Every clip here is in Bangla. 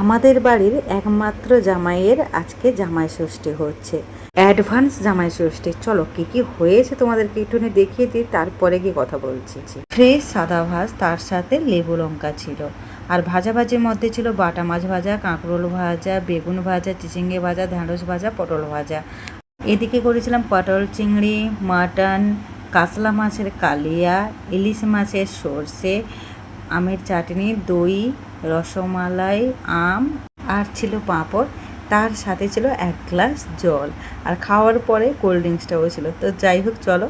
আমাদের বাড়ির একমাত্র জামাইয়ের আজকে জামাই ষষ্ঠী হচ্ছে। অ্যাডভান্স জামাই ষষ্ঠী। চলো, কি কি হয়েছে তোমাদেরকে একটুখানি দেখিয়ে দিই, তারপরে গিয়ে কথা বলছি। ফ্রেশ সাদা ভাজ, তার সাথে লেবু লঙ্কা ছিল। আর ভাজা ভাজির মধ্যে ছিল বাটা মাছ ভাজা, কাঁকরোল ভাজা, বেগুন ভাজা, চিচিঙ্গে ভাজা, ঢ্যাঁড়স ভাজা, পটল ভাজা। এদিকে করেছিলাম পটল চিংড়ি, মাটন, কাতলা মাছের কালিয়া, ইলিশ মাছের সর্ষে, আমের চাটনি, দই রসমালাই, আম আর ছিল পাঁপড়। তার সাথে ছিল এক গ্লাস জল। আর খাওয়ার পরে কোল্ড ড্রিঙ্কসটাও ছিল। তো যাই হোক, চলো।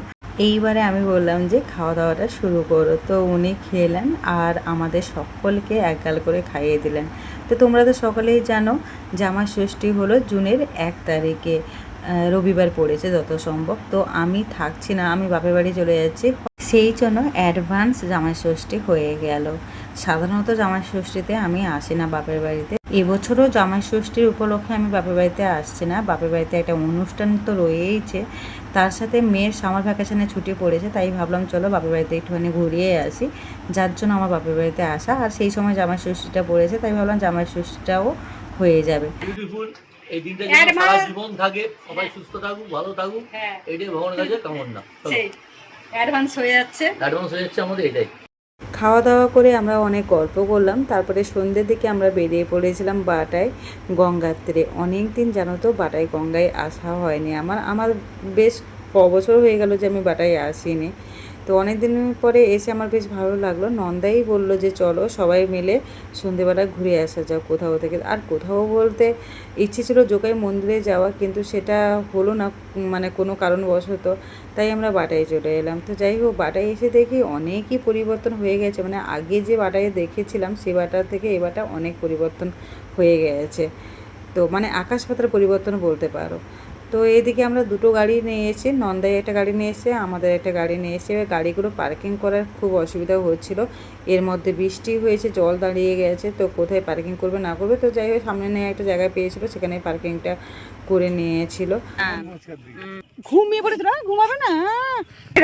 এইবারে আমি বললাম যে খাওয়া দাওয়াটা শুরু করো। তো উনি খেলেন আর আমাদের সকলকে এক গাল করে খাইয়ে দিলেন। তো তোমরা তো সকলেই জানো জামা ষষ্ঠী হলো জুনের এক তারিখে। রবিবার পড়েছে যত সম্ভব। তো আমি থাকছি না, আমি বাপের বাড়ি চলে যাচ্ছি। সেই জন্য অ্যাডভান্স জামাই ষষ্ঠী হয়ে গেল। সাধারণত জামাই ষষ্ঠীতে আমি আসি না বাপের বাড়িতে। এবছরও জামাই ষষ্ঠীর উপলক্ষে আমি বাপের বাড়িতে আসছি না। বাপের বাড়িতে একটা অনুষ্ঠান তো রয়েইছে। তার সাথে মেয়ের সামার ভ্যাকেশনে ছুটি পড়েছে তাই ভাবলাম চলো বাপের বাড়িতে একটুখানি ঘুরিয়ে আসি। যার জন্য আমার বাপের বাড়িতে আসা। আর সেই সময় জামাই ষষ্ঠীটা পড়েছে তাই ভাবলাম জামাই ষষ্ঠীটাও হয়ে যাবে। এই দিনটা যেন সারা জীবন থাকে। সবাই সুস্থ থাকুক ভালো থাকুক। হ্যাঁ। এটাই ভগবানের কাছে কামনা। অ্যাডভান্স হয়ে যাচ্ছে। অ্যাডভান্স হয়ে যাচ্ছে আমাদের এটাই। খাওয়া দাওয়া করে আমরা অনেক গল্প করলাম। তারপরে সন্ধ্যের দিকে আমরা বেরিয়ে পড়েছিলাম বাটায় গঙ্গার তীরে অনেক দিন জানো তো বাটায় গঙ্গায় আসা হয়নি। আমার আমার বেশ ক বছর হয়ে গেল যে আমি বাটায় আসিনি। তো অনেক দিন পরে এসে আমার বেশ ভালো লাগল। নন্দাই বলল যে, চলো সবাই মিলে সন্ধেবেলা ঘুরে আসা যাও কোথাও থেকে। আর কোথাও বলতে ইচ্ছে ছিল জোকাই মন্দিরে যাওয়া, কিন্তু সেটা হলো না মানে কোনো কারণবশত। তাই আমরা বাটায় চলে এলাম। তো যাই হোক বাটায় এসে দেখি অনেকই পরিবর্তন হয়ে গেছে। মানে আগে যে বাটায় দেখেছিলাম, সে বাটা থেকে এ বাটা অনেক পরিবর্তন হয়ে গেছে। তো মানে আকাশ পাতার পরিবর্তন বলতে পারো। তো এদিকে আমরা দুটো গাড়ি নিয়ে এসেছি নন্দাই একটা গাড়ি নিয়ে এসে আমাদের একটা গাড়ি নিয়ে এসে এবার গাড়িগুলো পার্কিং করার খুব অসুবিধা হচ্ছিল। এর মধ্যে বৃষ্টি হয়েছে জল দাঁড়িয়ে গেছে তো কোথায় পার্কিং করবে না করবে তো যাই হোক সামনে নিয়ে একটা জায়গায় পেয়েছিল সেখানে পার্কিংটা করে নিয়েছিল। ঘুমিয়ে পড়েছে না ঘুমাবে না? এই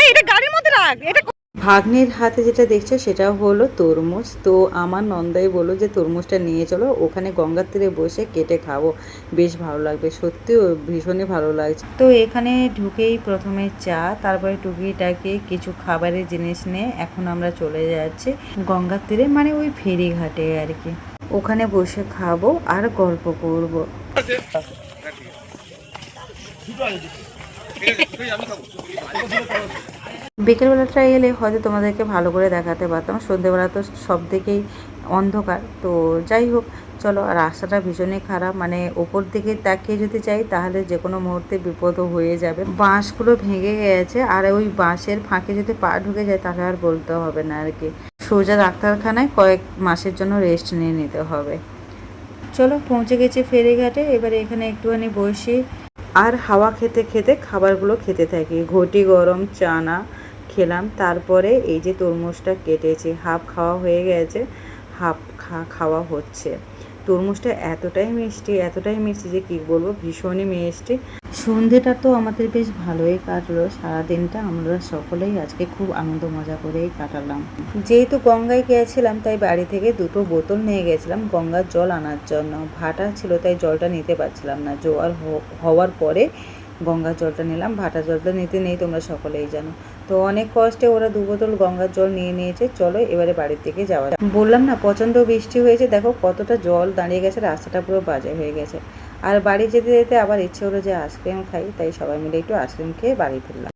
এই এটা গাড়ির মধ্যে রাখ এটা ভাগ্নির হাতে যেটা দেখছ সেটা হলো তরমুজ। তো আমার নন্দাই বলল যে তরমুজটা নিয়ে চলো ওখানে গঙ্গার তীরে বসে কেটে খাব। বেশ ভালো লাগবে সত্যিও ভীষণই ভালো লাগছে। তো এখানে ঢুকেই প্রথমে চা তারপরে টুকিটাকি কিছু খাবারের জিনিস নিয়ে এখন আমরা চলে যাচ্ছি গঙ্গার তীরে মানে ওই ফেরিঘাটে আর কি। ওখানে বসে খাব আর গল্প করব। বিকেলবেলাটা এলে হয়তো তোমাদেরকে ভালো করে দেখাতে পারতাম। সন্ধেবেলা তো সব দিকেই অন্ধকার। তো যাই হোক, চলো, আর রাস্তাটা ভীষণই খারাপ। মানে ওপর দিকে তাকিয়ে যদি যাই, তাহলে যে কোনো মুহূর্তে বিপদও হয়ে যাবে। বাঁশগুলো ভেঙে গেছে, আর ওই বাঁশের ফাঁকে যদি পা ঢুকে যায়, তাহলে আর বলতে হবে না আর কি। সোজা ডাক্তারখানায় কয়েক মাসের জন্য রেস্ট নিয়ে নিতে হবে। চলো, পৌঁছে গেছি ফেরিঘাটে। এবারে এখানে একটুখানি বসি। আর হাওয়া খেতে খেতে খাবারগুলো খেতে থাকি। ঘটি গরম, চানা খেলাম। তারপরে এই যে তরমুজটা কেটেছি, হাফ খাওয়া হয়ে গেছে, হাফ খা, খাওয়া হচ্ছে। তরমুজটা এতটাই মিষ্টি এতটাই মিষ্টি যে কী বলব, ভীষণই মিষ্টি। সন্ধেটা তো আমাদের বেশ ভালোই কাটলো, সারাদিনটা আমরা সকলেই আজকে খুব আনন্দ মজা করেই কাটালাম। যেহেতু গঙ্গায় গিয়েছিলাম, তাই বাড়ি থেকে দুটো বোতল নিয়ে গেছিলাম গঙ্গার জল আনার জন্য। ভাটা ছিল, তাই জলটা নিতে পারছিলাম না। জোয়ার হওয়ার পরে গঙ্গার জলটা নিলাম, ভাটা জলটা নিতে নেই, তোমরা সকলেই জানো। তো অনেক কষ্টে ওরা দু বোতল গঙ্গার জল নিয়ে নিয়েছে। চলো এবারে বাড়ির থেকে যাওয়া। বললাম না, প্রচণ্ড বৃষ্টি হয়েছে। দেখো কতটা জল দাঁড়িয়ে গেছে, রাস্তাটা পুরো বাজে হয়ে গেছে। আর বাড়ি যেতে যেতে আবার ইচ্ছে হলো যে আইসক্রিম খাই, তাই সবাই মিলে একটু আইসক্রিম খেয়ে বাড়ি ফিরলাম।